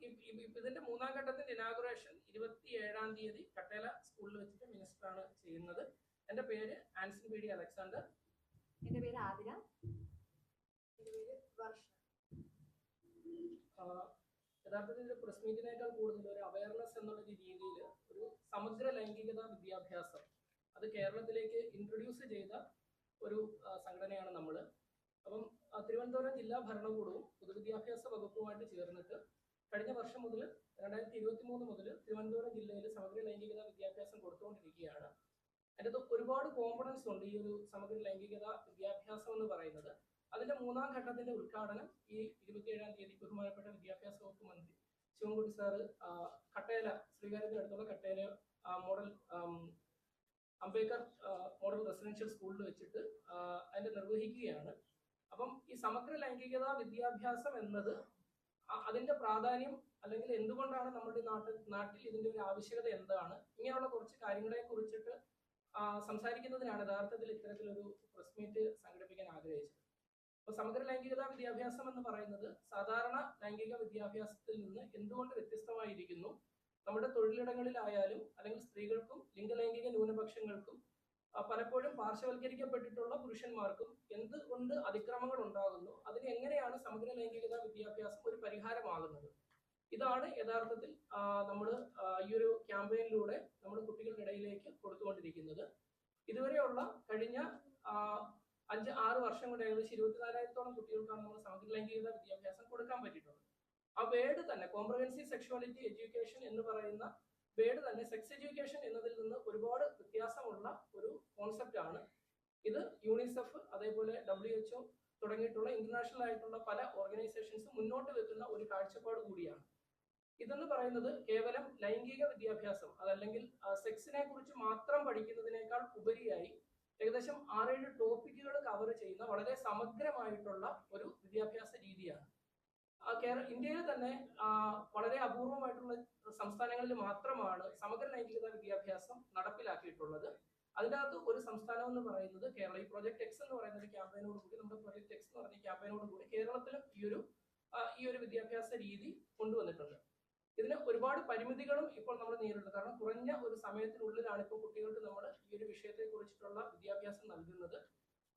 ഇതിന്റെ മൂന്നാം ഘട്ടത്തിന്റെ ഇനാഗുറേഷൻ ഇരുപത്തി ഏഴാം തീയതി കട്ടേല സ്കൂളിൽ വെച്ചിട്ട് മിനിസ്റ്ററാണ് ചെയ്യുന്നത്. എന്റെ പേര് ആൻസൺ പി ഡി അലക്സാണ്ടർ. എന്റെ പേര് ആതിര. എന്റെ പേര് വർഷ. യഥാർത്ഥത്തിൽ ഒരു പ്രസ് മീറ്റിനേക്കാൾ കൂടുതൽ ഒരു അവയർനെസ് എന്നുള്ള രീതിയിൽ ഒരു സമഗ്ര ലൈംഗികത വിദ്യാഭ്യാസം അത് കേരളത്തിലേക്ക് ഇൻട്രൊഡ്യൂസ് ചെയ്ത ഒരു സംഘടനയാണ് നമ്മൾ അപ്പം തിരുവനന്തപുരം ജില്ലാ ഭരണകൂടവും പൊതുവിദ്യാഭ്യാസ വകുപ്പുമായിട്ട് ചേർന്നിട്ട് കഴിഞ്ഞ വർഷം മുതൽ രണ്ടായിരത്തി ഇരുപത്തി മൂന്ന് മുതൽ തിരുവനന്തപുരം ജില്ലയിൽ സമഗ്ര ലൈംഗികത വിദ്യാഭ്യാസം കൊടുത്തുകൊണ്ടിരിക്കുകയാണ്. അതിന്റെ ഒരുപാട് കോമ്പണൻസ് ഉണ്ട് ഈ ഒരു സമഗ്ര ലൈംഗികത വിദ്യാഭ്യാസം എന്ന് പറയുന്നത്. അതിന്റെ മൂന്നാം ഘട്ടത്തിന്റെ ഉദ്ഘാടനം ഈ ഇരുപത്തിയേഴാം തീയതി ബഹുമാനപ്പെട്ട വിദ്യാഭ്യാസ വകുപ്പ് മന്ത്രി Sivankutty sir Kattela ശ്രീകാര്യത്തിനടുത്തുള്ള Kattela model Ambedkar model residential സ്കൂളിൽ വെച്ചിട്ട് അതിന്റെ നിർവഹിക്കുകയാണ്. അപ്പം ഈ സമഗ്ര ലൈംഗികത വിദ്യാഭ്യാസം എന്നത് അതിന്റെ പ്രാധാന്യം അല്ലെങ്കിൽ എന്തുകൊണ്ടാണ് നമ്മുടെ നാട്ടിൽ നാട്ടിൽ ഇതിന്റെ ഒരു ആവശ്യകത എന്താണ്? ഇങ്ങനെയുള്ള കുറച്ച് കാര്യങ്ങളെ കുറിച്ചിട്ട് സംസാരിക്കുന്നതിനാണ് യഥാർത്ഥത്തിൽ ഇത്തരത്തിലൊരു പ്രസ് മീറ്റ് സംഘടിപ്പിക്കാൻ ആഗ്രഹിച്ചത്. അപ്പോൾ സമഗ്ര ലൈംഗികത വിദ്യാഭ്യാസം എന്ന് പറയുന്നത് സാധാരണ ലൈംഗിക വിദ്യാഭ്യാസത്തിൽ നിന്ന് എന്തുകൊണ്ട് വ്യത്യസ്തമായിരിക്കുന്നു? നമ്മുടെ തൊഴിലിടങ്ങളിലായാലും അല്ലെങ്കിൽ സ്ത്രീകൾക്കും ലിംഗലൈംഗിക ന്യൂനപക്ഷങ്ങൾക്കും പലപ്പോഴും പാർശ്വവൽക്കരിക്കപ്പെട്ടിട്ടുള്ള പുരുഷന്മാർക്കും എന്തുകൊണ്ട് അതിക്രമങ്ങൾ ഉണ്ടാകുന്നു? അതിന് എങ്ങനെയാണ് സമഗ്ര ലൈംഗികത വിദ്യാഭ്യാസം പരിഹാരമാകുന്നത്. ഇതാണ് യഥാർത്ഥത്തിൽ നമ്മൾ ഈ ഒരു ക്യാമ്പയിനിലൂടെ നമ്മൾ കുട്ടികളുടെ ഇടയിലേക്ക് കൊടുത്തുകൊണ്ടിരിക്കുന്നത്. ഇതുവരെയുള്ള കഴിഞ്ഞ അഞ്ച് ആറ് വർഷം കൊണ്ട് ഏകദേശം ഇരുപത്തിനാലായിരത്തോളം കുട്ടികൾക്കാണ് നമ്മൾ സമഗ്ര ലൈംഗികത വിദ്യാഭ്യാസം കൊടുക്കാൻ പറ്റിയിട്ടുള്ളത്. ആ വേർഡ് തന്നെ കോംപ്രഹെൻസീവ് സെക്ഷുവാലിറ്റി എഡ്യൂക്കേഷൻ എന്ന് പറയുന്ന വേർഡ് തന്നെ സെക്സ് എഡ്യൂക്കേഷൻ എന്നതിൽ നിന്ന് ഒരുപാട് വ്യത്യാസമുള്ള ഒരു കോൺസെപ്റ്റ് ആണ്. ഇത് യൂണിസെഫ് അതേപോലെ ഡബ്ല്യു എച്ച്ഒ തുടങ്ങിയിട്ടുള്ള ഇന്റർനാഷണൽ ആയിട്ടുള്ള പല ഓർഗനൈസേഷൻസും മുന്നോട്ട് വെക്കുന്ന ഒരു കാഴ്ചപ്പാട് കൂടിയാണ്. ഇതെന്ന് പറയുന്നത് കേവലം ലൈംഗിക വിദ്യാഭ്യാസം അതല്ലെങ്കിൽ സെക്സിനെ കുറിച്ച് മാത്രം പഠിക്കുന്നതിനേക്കാൾ ഉപരിയായി ഏകദേശം ആറേഴ് ടോപ്പിക്കുകൾ കവർ ചെയ്യുന്ന വളരെ സമഗ്രമായിട്ടുള്ള ഒരു വിദ്യാഭ്യാസ രീതിയാണ്. കേരള ഇന്ത്യയിൽ തന്നെ വളരെ അപൂർവമായിട്ടുള്ള സംസ്ഥാനങ്ങളിൽ മാത്രമാണ് സമഗ്ര ലൈംഗികത വിദ്യാഭ്യാസം നടപ്പിലാക്കിയിട്ടുള്ളത്. അതിന്റെ അകത്ത് ഒരു സംസ്ഥാനം എന്ന് പറയുന്നത് കേരള. ഈ പ്രൊജക്ട് എക്സ് എന്ന് പറയുന്ന ഒരു ക്യാമ്പയിനോട് കൂടി നമ്മുടെ പ്രൊജക്ട് എക്സ് എന്ന് പറഞ്ഞ ക്യാമ്പയിനോട് കൂടി കേരളത്തിലും ഈ ഒരു ഈ ഒരു വിദ്യാഭ്യാസ രീതി കൊണ്ടുവന്നിട്ടുണ്ട്. ഇതിന് ഒരുപാട് പരിമിതികളും ഇപ്പോൾ നമ്മൾ നേരിടുന്നു കാരണം കുറഞ്ഞ ഒരു സമയത്തിനുള്ളിലാണ് ഇപ്പോൾ കുട്ടികൾക്ക് നമ്മൾ ഈ ഒരു വിഷയത്തെ കുറിച്ചിട്ടുള്ള വിദ്യാഭ്യാസം നൽകുന്നത്.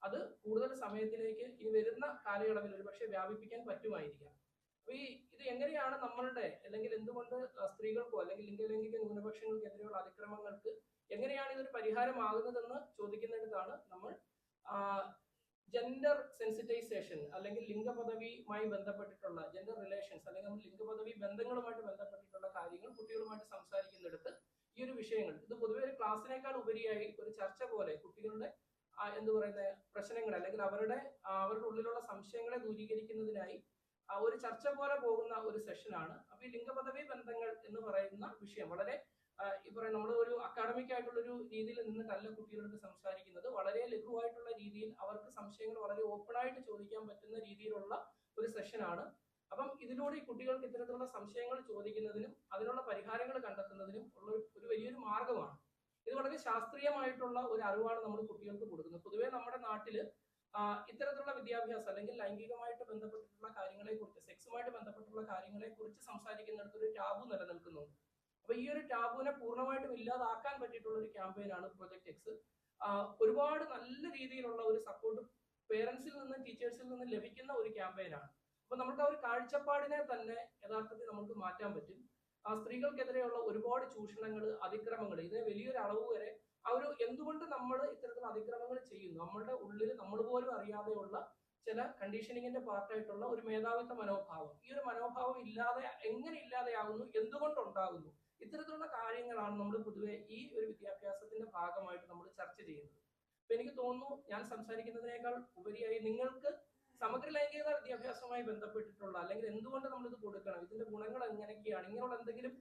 അത് കൂടുതൽ സമയത്തിലേക്ക് ഇനി വരുന്ന കാലയളവിൽ ഒരുപക്ഷെ വ്യാപിപ്പിക്കാൻ പറ്റുമായിരിക്കാം. അപ്പൊ ഈ ഇത് എങ്ങനെയാണ് നമ്മളുടെ അല്ലെങ്കിൽ എന്തുകൊണ്ട് സ്ത്രീകൾക്കോ അല്ലെങ്കിൽ ലിംഗലൈംഗിക ന്യൂനപക്ഷങ്ങൾക്കെതിരെയുള്ള അതിക്രമങ്ങൾക്ക് എങ്ങനെയാണ് ഇതൊരു പരിഹാരമാകുന്നതെന്ന് ചോദിക്കുന്നിടത്താണ് നമ്മൾ ജെൻഡർ സെൻസിറ്റൈസേഷൻ അല്ലെങ്കിൽ ലിംഗപദവിയുമായി ബന്ധപ്പെട്ടിട്ടുള്ള ജെൻഡർ റിലേഷൻസ് അല്ലെങ്കിൽ നമ്മൾ ലിംഗപദവി ബന്ധങ്ങളുമായിട്ട് ബന്ധപ്പെട്ടിട്ടുള്ള കാര്യങ്ങൾ കുട്ടികളുമായിട്ട് സംസാരിക്കുന്നിടത്ത് ഈ ഒരു വിഷയങ്ങൾ ഇത് പൊതുവെ ഒരു ക്ലാസ്സിനേക്കാൾ ഉപരിയായി ഒരു ചർച്ച പോലെ കുട്ടികളുടെ എന്ത് പറയുന്ന പ്രശ്നങ്ങൾ അല്ലെങ്കിൽ അവരുടെ അവരുടെ ഉള്ളിലുള്ള സംശയങ്ങളെ ദൂരീകരിക്കുന്നതിനായി ഒരു ചർച്ച പോലെ പോകുന്ന ഒരു സെഷനാണ് അപ്പൊ ഈ ലിംഗപദവി ബന്ധങ്ങൾ എന്ന് പറയുന്ന വിഷയം വളരെ ഈ പറയുന്ന നമ്മൾ ഒരു അക്കാഡമിക് ആയിട്ടുള്ള ഒരു രീതിയിൽ നിന്ന് നിന്നിട്ടല്ല കുട്ടികളോട് സംസാരിക്കുന്നത് വളരെ ലഘുവായിട്ടുള്ള രീതിയിൽ അവർക്ക് സംശയങ്ങൾ വളരെ ഓപ്പൺ ആയിട്ട് ചോദിക്കാൻ പറ്റുന്ന രീതിയിലുള്ള ഒരു സെഷനാണ് അപ്പം ഇതിലൂടെ ഈ കുട്ടികൾക്ക് ഇത്തരത്തിലുള്ള സംശയങ്ങൾ ചോദിക്കുന്നതിനും അതിനുള്ള പരിഹാരങ്ങൾ കണ്ടെത്തുന്നതിനും ഉള്ള ഒരു- വലിയൊരു മാർഗമാണ്. ഇത് വളരെ ശാസ്ത്രീയമായിട്ടുള്ള ഒരു അറിവാണ് നമ്മൾ കുട്ടികൾക്ക് കൊടുക്കുന്നത്. പൊതുവേ നമ്മുടെ നാട്ടിൽ ആ, ഇത്തരത്തിലുള്ള വിദ്യാഭ്യാസം അല്ലെങ്കിൽ ലൈംഗികമായിട്ട് ബന്ധപ്പെട്ടിട്ടുള്ള കാര്യങ്ങളെ കുറിച്ച് സെക്സുമായിട്ട് ബന്ധപ്പെട്ടുള്ള കാര്യങ്ങളെ കുറിച്ച് സംസാരിക്കുന്നിടത്ത് ഒരു ടാബു നിലനിൽക്കുന്നുണ്ട്. അപ്പൊ ഈ ഒരു ടാബുവിനെ പൂർണമായിട്ടും ഇല്ലാതാക്കാൻ പറ്റിയിട്ടുള്ള ഒരു ക്യാമ്പയിനാണ് പ്രൊജക്ട് എക്സ് ഒരുപാട് നല്ല രീതിയിലുള്ള ഒരു സപ്പോർട്ട് പേരൻസിൽ നിന്നും ടീച്ചേഴ്സിൽ നിന്നും ലഭിക്കുന്ന ഒരു ക്യാമ്പയിനാണ്. അപ്പൊ നമുക്ക് ആ ഒരു കാഴ്ചപ്പാടിനെ തന്നെ യഥാർത്ഥത്തിൽ നമുക്ക് മാറ്റാൻ പറ്റും. സ്ത്രീകൾക്കെതിരെയുള്ള ഒരുപാട് ചൂഷണങ്ങൾ അതിക്രമങ്ങൾ ഇതിന് വലിയൊരു അളവ് വരെ ആ ഒരു എന്തുകൊണ്ട് നമ്മൾ ഇത്തരത്തിൽ അതിക്രമങ്ങൾ ചെയ്യുന്നു? നമ്മളുടെ ഉള്ളിൽ നമ്മൾ പോലും അറിയാതെയുള്ള ചില കണ്ടീഷനിങ്ങിന്റെ പാർട്ടായിട്ടുള്ള ഒരു മേധാവിത്വ മനോഭാവം. ഈ ഒരു മനോഭാവം ഇല്ലാതെ എങ്ങനെ ഇല്ലാതെയാകുന്നു എന്തുകൊണ്ടുണ്ടാകുന്നു ഇത്തരത്തിലുള്ള കാര്യങ്ങളാണ് നമ്മൾ പൊതുവെ ഈ ഒരു വിദ്യാഭ്യാസത്തിന്റെ ഭാഗമായിട്ട് നമ്മൾ ചർച്ച ചെയ്യുന്നത്. അപ്പൊ എനിക്ക് തോന്നുന്നു ഞാൻ സംസാരിക്കുന്നതിനേക്കാൾ ഉപരിയായി നിങ്ങൾക്ക് സമഗ്ര ലൈംഗികത വിദ്യാഭ്യാസവുമായി ബന്ധപ്പെട്ടിട്ടുള്ള അല്ലെങ്കിൽ എന്തുകൊണ്ട് നമ്മൾ ഇത് കൊടുക്കണം? ഇതിന്റെ ഗുണങ്ങൾ എങ്ങനെയൊക്കെയാണ്? ഇങ്ങനെയുള്ള എന്തെങ്കിലും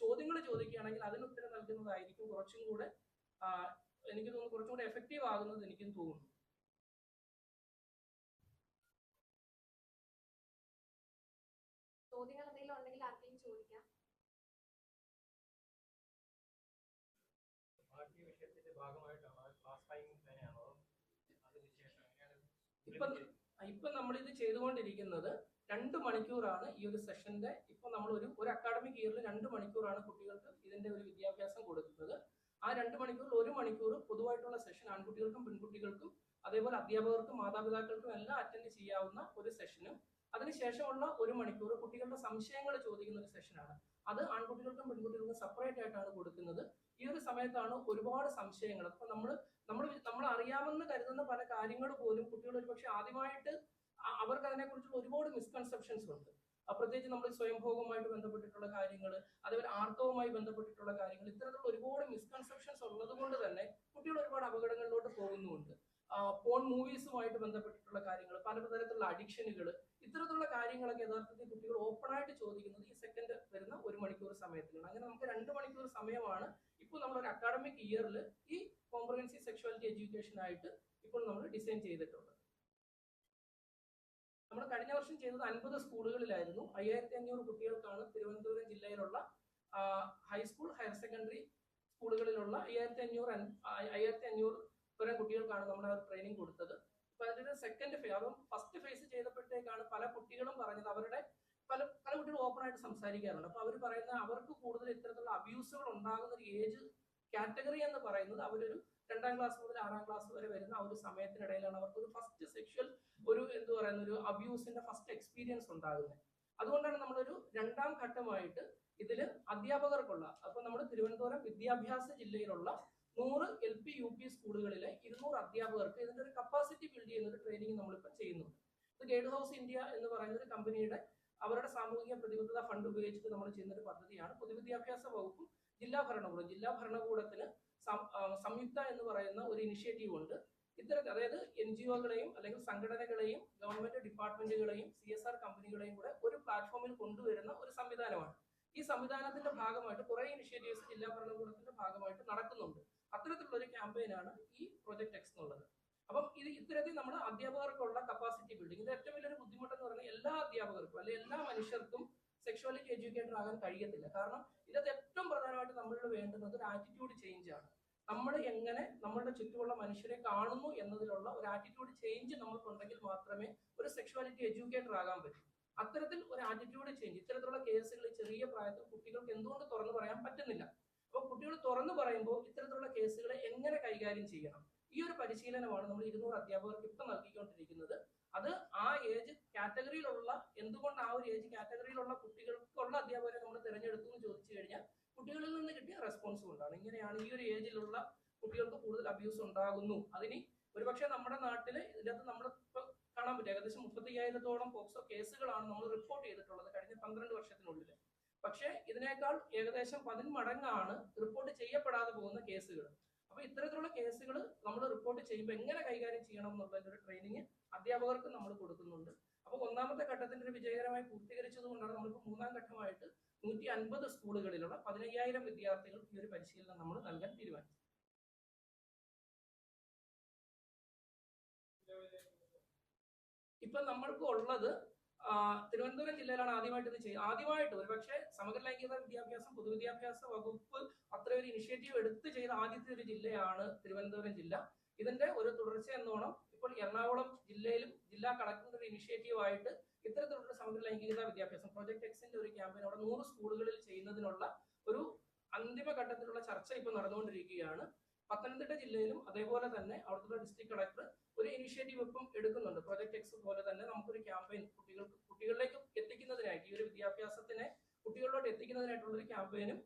ചോദ്യങ്ങൾ ചോദിക്കുകയാണെങ്കിൽ അതിന് ഉത്തരം നൽകുന്നതായിരിക്കും കുറച്ചും കൂടെ എനിക്ക് തോന്നുന്നു കുറച്ചുകൂടി എഫക്റ്റീവ് ആകുന്നത് എനിക്കും തോന്നുന്നു. ചോദ്യങ്ങൾ എന്തെങ്കിലും ഉണ്ടെങ്കിൽ ആർക്കെങ്കിലും ചോദിക്കാം. ഇപ്പം ഇപ്പം നമ്മൾ ഇത് ചെയ്തുകൊണ്ടിരിക്കുന്നത് രണ്ട് മണിക്കൂറാണ് ഈ ഒരു സെഷന്റെ ഇപ്പൊ നമ്മൾ ഒരു ഒരു അക്കാഡമിക് ഇയറിൽ രണ്ട് മണിക്കൂറാണ് കുട്ടികൾക്ക് ഇതിന്റെ ഒരു വിദ്യാഭ്യാസം കൊടുക്കുന്നത്. ആ രണ്ട് മണിക്കൂറിൽ ഒരു മണിക്കൂർ പൊതുവായിട്ടുള്ള സെഷൻ ആൺകുട്ടികൾക്കും പെൺകുട്ടികൾക്കും അതേപോലെ അധ്യാപകർക്കും മാതാപിതാക്കൾക്കും എല്ലാം അറ്റൻഡ് ചെയ്യാവുന്ന ഒരു സെഷനും അതിനുശേഷമുള്ള ഒരു മണിക്കൂർ കുട്ടികളുടെ സംശയങ്ങൾ ചോദിക്കുന്ന ഒരു സെഷനാണ് അത് ആൺകുട്ടികൾക്കും പെൺകുട്ടികൾക്കും സെപ്പറേറ്റ് ആയിട്ടാണ് കൊടുക്കുന്നത്. ഈ ഒരു സമയത്താണ് ഒരുപാട് സംശയങ്ങൾ. അപ്പൊ നമ്മൾ നമ്മൾ നമ്മൾ അറിയാമെന്ന് കരുതുന്ന പല കാര്യങ്ങൾ പോലും കുട്ടികൾ ഒരുപക്ഷെ ആദ്യമായിട്ട് അവർക്ക് അതിനെക്കുറിച്ചുള്ള ഒരുപാട് മിസ്കൺസെപ്ഷൻസ് ഉണ്ട്. പ്രത്യേകിച്ച് നമ്മൾ സ്വയംഭോഗവുമായിട്ട് ബന്ധപ്പെട്ടിട്ടുള്ള കാര്യങ്ങൾ അതേപോലെ ആർത്തവുമായി ബന്ധപ്പെട്ടിട്ടുള്ള കാര്യങ്ങൾ ഇത്തരത്തിലുള്ള ഒരുപാട് മിസ്കൺസെപ്ഷൻസ് ഉള്ളത് കൊണ്ട് തന്നെ കുട്ടികൾ ഒരുപാട് അപകടങ്ങളിലോട്ട് പോകുന്നുമുണ്ട് ഫോൺ മൂവീസുമായിട്ട് ബന്ധപ്പെട്ടിട്ടുള്ള കാര്യങ്ങൾ പലതരത്തിലുള്ള അഡിക്ഷനുകൾ ഇത്തരത്തിലുള്ള കാര്യങ്ങളൊക്കെ യഥാർത്ഥത്തിൽ കുട്ടികൾ ഓപ്പൺ ആയിട്ട് ചോദിക്കുന്നത് ഈ സെക്കൻഡ് വരുന്ന ഒരു മണിക്കൂർ സമയത്തിലാണ് അങ്ങനെ നമുക്ക് രണ്ട് മണിക്കൂർ സമയമാണ് ഇപ്പോൾ നമ്മൾ ഒരു അക്കാഡമിക് ഇയറിൽ ഈ കോംപ്രഹെൻസീവ് സെക്ഷുവാലിറ്റി എഡ്യൂക്കേഷൻ ആയിട്ട് ഇപ്പോൾ നമ്മൾ ഡിസൈൻ ചെയ്തിട്ടുള്ളത്. നമ്മൾ കഴിഞ്ഞ വർഷം ചെയ്തത് അൻപത് സ്കൂളുകളിലായിരുന്നു. അയ്യായിരത്തി അഞ്ഞൂറ് കുട്ടികൾക്കാണ് തിരുവനന്തപുരം ജില്ലയിലുള്ള ഹൈസ്കൂൾ ഹയർ സെക്കൻഡറി സ്കൂളുകളിലുള്ള അയ്യായിരത്തി അഞ്ഞൂറ് അയ്യായിരത്തി അഞ്ഞൂറ് കുട്ടികൾക്കാണ് നമ്മൾ ആ ട്രെയിനിങ് കൊടുത്തത്. സെക്കൻഡ് ഫേസ് അതും ഫസ്റ്റ് ഫേസ് ചെയ്തപ്പോഴത്തേക്കാണ് പല കുട്ടികളും പറഞ്ഞത് അവരുടെ പല പല കുട്ടികളും ഓപ്പൺ ആയിട്ട് സംസാരിക്കാറുണ്ട്. അപ്പൊ അവർ പറയുന്ന അവർക്ക് കൂടുതൽ ഇത്തരത്തിലുള്ള അബ്യൂസുകൾ ഉണ്ടാകുന്ന ഒരു ഏജ് കാറ്റഗറി എന്ന് പറയുന്നത് അവരൊരു രണ്ടാം ക്ലാസ് മുതൽ ആറാം ക്ലാസ് വരെ വരുന്ന ആ ഒരു സമയത്തിനിടയിലാണ് അവർക്ക് ഒരു ഫസ്റ്റ് സെക്ഷൽ ഒരു എന്ത് പറയുന്ന ഒരു അബ്യൂസിന്റെ ഫസ്റ്റ് എക്സ്പീരിയൻസ് ഉണ്ടാകുന്നത്. അതുകൊണ്ടാണ് നമ്മളൊരു രണ്ടാം ഘട്ടമായിട്ട് ഇതിൽ അധ്യാപകർക്കുള്ള അപ്പൊ നമ്മൾ തിരുവനന്തപുരം വിദ്യാഭ്യാസ ജില്ലയിലുള്ള നൂറ് എൽ പി യു പി സ്കൂളുകളിലെ ഇരുന്നൂറ് അധ്യാപകർക്ക് ഇതിന്റെ ഒരു കപ്പാസിറ്റി ബിൽഡ് ചെയ്യുന്ന ഒരു ട്രെയിനിങ് നമ്മളിപ്പോൾ ചെയ്യുന്നുണ്ട്. ഇത് ഗൈഡ് ഹൗസ് ഇന്ത്യ എന്ന് പറയുന്ന ഒരു കമ്പനിയുടെ അവരുടെ സാമൂഹിക പ്രതിബദ്ധത ഫണ്ട് ഉപയോഗിച്ചിട്ട് നമ്മൾ ചെയ്യുന്ന ഒരു പദ്ധതിയാണ്. പൊതുവിദ്യാഭ്യാസ വകുപ്പും ജില്ലാ ഭരണകൂടം ജില്ലാ ഭരണകൂടത്തിന് സംയുക്ത എന്ന് പറയുന്ന ഒരു ഇനിഷ്യേറ്റീവ് ഉണ്ട്. ഇത്തരത്തിൽ അതായത് എൻ ജി ഒകളെയും അല്ലെങ്കിൽ സംഘടനകളെയും ഗവൺമെന്റ് ഡിപ്പാർട്ട്മെന്റുകളെയും സി എസ് ആർ കമ്പനികളെയും കൂടെ ഒരു പ്ലാറ്റ്ഫോമിൽ കൊണ്ടുവരുന്ന ഒരു സംവിധാനമാണ്. ഈ സംവിധാനത്തിന്റെ ഭാഗമായിട്ട് കുറെ ഇനിഷ്യേറ്റീവ്സ് ജില്ലാ ഭരണകൂടത്തിന്റെ ഭാഗമായിട്ട് നടക്കുന്നുണ്ട്. അത്തരത്തിലുള്ള ഒരു ക്യാമ്പയിനാണ് ഈ പ്രൊജക്ട് എക്സ് എന്നുള്ളത് അപ്പം ഇത് ഇത്തരത്തിൽ നമ്മൾ അധ്യാപകർക്കുള്ള കപ്പാസിറ്റി ബിൽഡിംഗ് ഇത് ഏറ്റവും വലിയൊരു ബുദ്ധിമുട്ടെന്ന് പറഞ്ഞാൽ എല്ലാ അധ്യാപകർക്കും അല്ലെങ്കിൽ എല്ലാ മനുഷ്യർക്കും സെക്ഷുവാലിറ്റി എഡ്യൂക്കേറ്റർ ആകാൻ കഴിയത്തില്ല. കാരണം ഇതിനകത്ത് ഏറ്റവും പ്രധാനമായിട്ട് നമ്മളിൽ വേണ്ടുന്നത് ഒരു ആറ്റിറ്റ്യൂഡ് ചേഞ്ച് ആണ്. നമ്മൾ എങ്ങനെ നമ്മളുടെ ചുറ്റുമുള്ള മനുഷ്യരെ കാണുന്നു എന്നതിലുള്ള ഒരു ആറ്റിറ്റ്യൂഡ് ചേഞ്ച് നമുക്കുണ്ടെങ്കിൽ മാത്രമേ ഒരു സെക്ഷുവാലിറ്റി എഡ്യൂക്കേറ്റർ ആകാൻ പറ്റൂ. അത്തരത്തിൽ ഒരു ആറ്റിറ്റ്യൂഡ് ചേഞ്ച് ഇത്തരത്തിലുള്ള കേസുകൾ ചെറിയ പ്രായത്തിൽ കുട്ടികൾക്ക് എന്തുകൊണ്ട് തുറന്നു പറയാൻ പറ്റുന്നില്ല? അപ്പോൾ കുട്ടികൾ തുറന്നു പറയുമ്പോൾ ഇത്തരത്തിലുള്ള കേസുകളെ എങ്ങനെ കൈകാര്യം ചെയ്യണം? ഈ ഒരു പരിശീലനമാണ് നമ്മൾ ഇരുന്നൂറ് അധ്യാപകർക്ക് ഇപ്പം നൽകിക്കൊണ്ടിരിക്കുന്നത്. അത് ആ ഏജ് കാറ്റഗറിയിലുള്ള എന്തുകൊണ്ട് ആ ഒരു ഏജ് കാറ്റഗറിയിലുള്ള കുട്ടികൾക്കുള്ള അധ്യാപകരെ നമ്മൾ തിരഞ്ഞെടുത്തു എന്ന് ചോദിച്ചു കഴിഞ്ഞാൽ കുട്ടികളിൽ നിന്ന് കിട്ടിയ റെസ്പോൺസ് കൊണ്ടാണ്. ഇങ്ങനെയാണ് ഈ ഒരു ഏജിലുള്ള കുട്ടികൾക്ക് കൂടുതൽ അബ്യൂസ് ഉണ്ടാകുന്നു. അതിന് ഒരുപക്ഷെ നമ്മുടെ നാട്ടിൽ ഇതിനകത്ത് നമ്മൾ കാണാൻ പറ്റും. ഏകദേശം മുപ്പത്തി അയ്യായിരത്തോളം പോക്സോ കേസുകളാണ് നമ്മൾ റിപ്പോർട്ട് ചെയ്തിട്ടുള്ളത് കഴിഞ്ഞ പന്ത്രണ്ട് വർഷത്തിനുള്ളിൽ പക്ഷേ ഇതിനേക്കാൾ ഏകദേശം പതിന്മടങ്ങാണ് റിപ്പോർട്ട് ചെയ്യപ്പെടാതെ പോകുന്ന കേസുകൾ അപ്പൊ ഇത്തരത്തിലുള്ള കേസുകൾ നമ്മൾ റിപ്പോർട്ട് ചെയ്യുമ്പോൾ എങ്ങനെ കൈകാര്യം ചെയ്യണം എന്നുള്ളതിന്റെ ഒരു ട്രെയിനിങ് അധ്യാപകർക്ക് നമ്മൾ കൊടുക്കുന്നുണ്ട്. അപ്പൊ ഒന്നാമത്തെ ഘട്ടത്തിന്റെ ഒരു വിജയകരമായി പൂർത്തീകരിച്ചത് കൊണ്ടാണ് നമ്മളിപ്പോൾ മൂന്നാം ഘട്ടമായിട്ട് നൂറ്റി അൻപത് സ്കൂളുകളിലുള്ള പതിനയ്യായിരം വിദ്യാർത്ഥികൾക്ക് ഈ ഒരു പരിശീലനം നമ്മൾ നൽകാൻ തീരുമാനിച്ചു ഇപ്പൊ നമ്മൾക്ക് ഉള്ളത് തിരുവനന്തപുരം ജില്ലയിലാണ് ആദ്യമായിട്ട് ഇത് ചെയ്യുന്നത്. ആദ്യമായിട്ട് ഒരുപക്ഷെ സമഗ്ര ലൈംഗിക വിദ്യാഭ്യാസം പൊതുവിദ്യാഭ്യാസ വകുപ്പ് അത്ര ഒരു ഇനിഷ്യേറ്റീവ് എടുത്ത് ചെയ്ത ആദ്യത്തെ ഒരു ജില്ലയാണ് തിരുവനന്തപുരം ജില്ല. ഇതിന്റെ ഒരു തുടർച്ച എന്നോണം ഇപ്പോൾ എറണാകുളം ജില്ലയിലും ജില്ലാ കളക്ടറിന്റെ ഒരു ഇനിഷ്യേറ്റീവ് ആയിട്ട് ഇത്തരത്തിലുള്ള സമഗ്ര ലൈംഗികത വിദ്യാഭ്യാസം പ്രോജക്ട് എക്സിന്റെ ഒരു ക്യാമ്പയിൻ അവിടെ നൂറ് സ്കൂളുകളിൽ ചെയ്യുന്നതിനുള്ള ഒരു അന്തിമ ഘട്ടത്തിലുള്ള ചർച്ച ഇപ്പോൾ നടന്നുകൊണ്ടിരിക്കുകയാണ്. പത്തനംതിട്ട ജില്ലയിലും അതേപോലെ തന്നെ അവിടുത്തെ ഡിസ്ട്രിക്ട് കളക്ടർ ഒരു ഇനിഷ്യേറ്റീവ് ഇപ്പം എടുക്കുന്നുണ്ട്. പ്രോജക്ട് എക്സ് പോലെ തന്നെ നമുക്കൊരു ക്യാമ്പയിൻ കുട്ടികൾക്ക് കുട്ടികളിലേക്ക് എത്തിക്കുന്നതിനായിട്ട് ഈ ഒരു വിദ്യാഭ്യാസത്തിനെ കുട്ടികളിലോട്ട് എത്തിക്കുന്നതിനായിട്ടുള്ള ഒരു ക്യാമ്പയിനും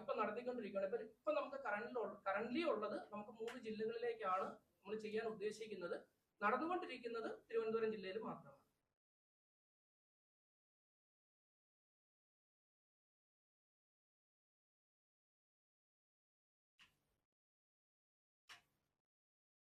ഇപ്പൊ നടത്തിക്കൊണ്ടിരിക്കുകയാണ്. ഇപ്പൊ ഇപ്പൊ നമുക്ക് കറണ്ടിൽ കറന്റ്ലി ഉള്ളത് നമുക്ക് മൂന്ന് ജില്ലകളിലേക്കാണ് നമ്മൾ ചെയ്യാൻ ഉദ്ദേശിക്കുന്നത്. നടന്നുകൊണ്ടിരിക്കുന്നത് തിരുവനന്തപുരം ജില്ലയിൽ മാത്രമാണ്